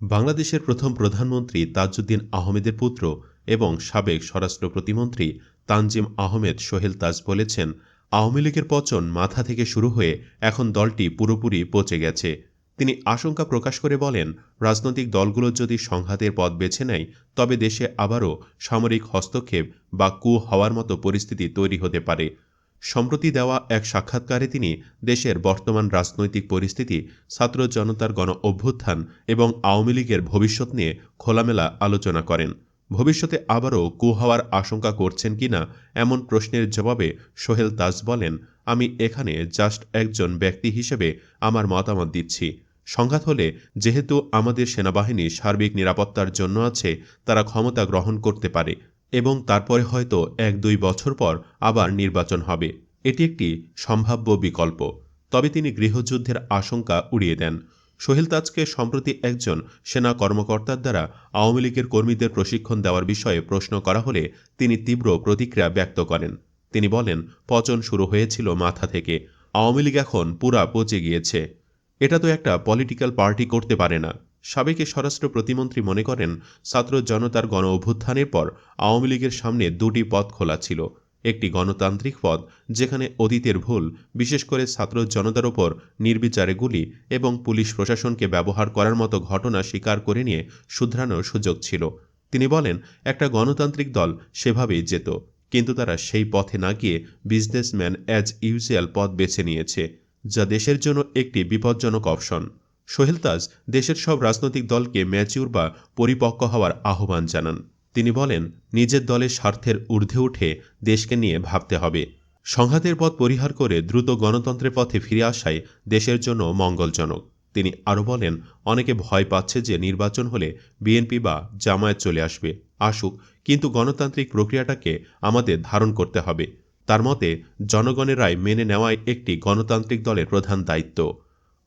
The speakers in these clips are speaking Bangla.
বাংলাদেশের প্রথম প্রধানমন্ত্রী তাজউদ্দিন আহমেদের পুত্র এবং সাবেক স্বরাষ্ট্র প্রতিমন্ত্রী তানজিম আহমেদ সোহেল তাজ বলেছেন, আওয়ামী লীগের পচন মাথা থেকে শুরু হয়ে এখন দলটি পুরোপুরি পচে গেছে। তিনি আশঙ্কা প্রকাশ করে বলেন, রাজনৈতিক দলগুলো যদি সংঘাতের পথ বেছে নেয়, তবে দেশে আবারও সামরিক হস্তক্ষেপ বা কু হওয়ার মতো পরিস্থিতি তৈরি হতে পারে। সম্প্রতি দেওয়া এক সাক্ষাৎকারে তিনি দেশের বর্তমান রাজনৈতিক পরিস্থিতি, ছাত্র জনতার গণ অভ্যুত্থান এবং আওয়ামী লীগের ভবিষ্যৎ নিয়ে খোলামেলা আলোচনা করেন। ভবিষ্যতে আবারও কু হওয়ার আশঙ্কা করছেন কিনা এমন প্রশ্নের জবাবে সোহেল তাজ বলেন, আমি এখানে জাস্ট একজন ব্যক্তি হিসেবে আমার মতামত দিচ্ছি। সংঘাত হলে যেহেতু আমাদের সেনাবাহিনী সার্বিক নিরাপত্তার জন্য আছে, তারা ক্ষমতা গ্রহণ করতে পারে। এবং তারপরে হয়তো এক দুই বছর পর আবার নির্বাচন হবে। এটি একটি সম্ভাব্য বিকল্প। তবে তিনি গৃহযুদ্ধের আশঙ্কা উড়িয়ে দেন। সোহেল তাজকে সম্প্রতি একজন সেনা কর্মকর্তার দ্বারা আওয়ামী লীগের কর্মীদের প্রশিক্ষণ দেওয়ার বিষয়ে প্রশ্ন করা হলে তিনি তীব্র প্রতিক্রিয়া ব্যক্ত করেন। তিনি বলেন, পচন শুরু হয়েছিল মাথা থেকে। আওয়ামী লীগ এখন পুরা পচে গিয়েছে। এটা তো একটা পলিটিক্যাল পার্টি করতে পারে না। সাবেক স্বরাষ্ট্র প্রতিমন্ত্রী মনে করেন, ছাত্র জনতার গণ অভ্যুত্থানের পর আওয়ামী লীগের সামনে দুটি পথ খোলা ছিল। একটি গণতান্ত্রিক পথ, যেখানে অতীতের ভুল, বিশেষ করে ছাত্র জনতার ওপর নির্বিচারে গুলি এবং পুলিশ প্রশাসনকে ব্যবহার করার মতো ঘটনা স্বীকার করে নিয়ে শুধরানোর সুযোগ ছিল। তিনি বলেন, একটা গণতান্ত্রিক দল সেভাবেই যেত, কিন্তু তারা সেই পথে না গিয়ে বিজনেসম্যান অ্যাজ ইউজুয়াল পথ বেছে নিয়েছে, যা দেশের জন্য একটি বিপজ্জনক অপশন সোহেল তাজ দেশের সব রাজনৈতিক দলকে ম্যাচিউর বা পরিপক্ক হওয়ার আহ্বান জানান। তিনি বলেন, নিজের দলের স্বার্থের ঊর্ধ্বে উঠে দেশকে নিয়ে ভাবতে হবে। সংঘাতের পথ পরিহার করে দ্রুত গণতন্ত্রের পথে ফিরে আসাই দেশের জন্য মঙ্গলজনক। তিনি আরও বলেন, অনেকে ভয় পাচ্ছে যে নির্বাচন হলে বিএনপি বা জামায়াত চলে আসবে। আসুক, কিন্তু গণতান্ত্রিক প্রক্রিয়াটাকে আমাদের ধারণ করতে হবে। তার মতে, জনগণের রায় মেনে নেওয়াই একটি গণতান্ত্রিক দলের প্রধান দায়িত্ব।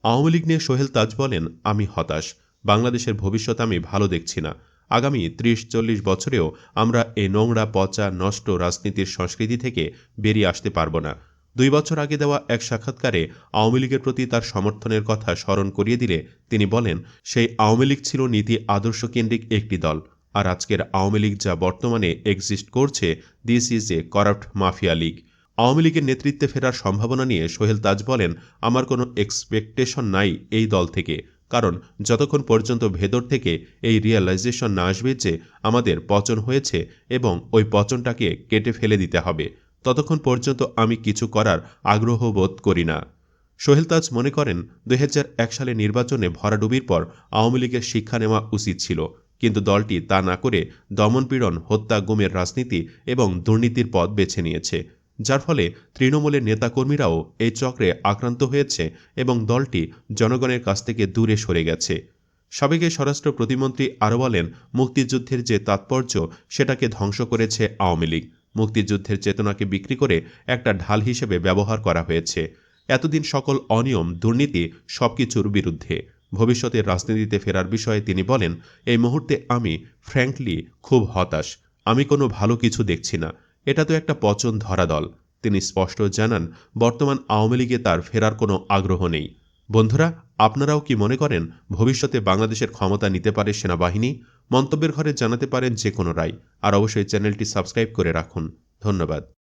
আওয়ামী লীগ নিয়ে সোহেল তাজ বলেন, আমি হতাশ। বাংলাদেশের ভবিষ্যৎ আমি ভালো দেখছি না। আগামী ত্রিশ চল্লিশ বছরেও আমরা এই নোংরা, পচা, নষ্ট রাজনীতির সংস্কৃতি থেকে বেরিয়ে আসতে পারব না। দুই বছর আগে দেওয়া এক সাক্ষাৎকারে আওয়ামী লীগের প্রতি তার সমর্থনের কথা স্মরণ করিয়ে দিলে তিনি বলেন, সেই আওয়ামী লীগ ছিল নীতি আদর্শ কেন্দ্রিক একটি দল। আর আজকের আওয়ামী লীগ যা বর্তমানে এক্সিস্ট করছে this is a corrupt mafia league Awami লীগের নেতৃত্বে ফেরার সম্ভাবনা নিয়ে সোহেল তাজ বলেন, আমার কোনো এক্সপেকটেশন নাই এই দল থেকে। কারণ যতক্ষণ পর্যন্ত ভেতর থেকে এই রিয়েলাইজেশন না আসবে যে আমাদের পচন হয়েছে এবং ওই পচনটাকে কেটে ফেলে দিতে হবে, ততক্ষণ পর্যন্ত আমি কিছু করার আগ্রহ বোধ করি না। সোহেল তাজ মনে করেন দু হাজার এক সালে নির্বাচনে ভরাডুবির পর আওয়ামী লীগের শিক্ষা নেওয়া উচিত ছিল, কিন্তু দলটি তা না করে দমনপীড়ন, হত্যা, গুমের রাজনীতি এবং দুর্নীতির পথ বেছে নিয়েছে। যার ফলে তৃণমূলের নেতাকর্মীরাও এই চক্রে আক্রান্ত হয়েছে এবং দলটি জনগণের কাছ থেকে দূরে সরে গেছে। সাবেক স্বরাষ্ট্র প্রতিমন্ত্রী আরও বলেন, মুক্তিযুদ্ধের যে তাৎপর্য, সেটাকে ধ্বংস করেছে আওয়ামী লীগ। মুক্তিযুদ্ধের চেতনাকে বিক্রি করে একটা ঢাল হিসেবে ব্যবহার করা হয়েছে। এতদিন সকল অনিয়ম, দুর্নীতি সবকিছুর বিরুদ্ধে। ভবিষ্যতের রাজনীতিতে ফেরার বিষয়ে তিনি বলেন, এই মুহূর্তে আমি, ফ্র্যাঙ্কলি, খুব হতাশ। আমি কোনো ভালো কিছু দেখছি না। এটা তো একটা পচন ধরা দল। তিনি স্পষ্ট জানান, বর্তমান আওয়ামী লীগে তার ফেরার কোনো আগ্রহ নেই। বন্ধুরা, আপনারাও কি মনে করেন, ভবিষ্যতে বাংলাদেশের ক্ষমতা নিতে পারে সেনাবাহিনী? মন্তব্যের ঘরে জানাতে পারেন যে কোনো রায়। আর অবশ্যই চ্যানেলটি সাবস্ক্রাইব করে রাখুন। ধন্যবাদ।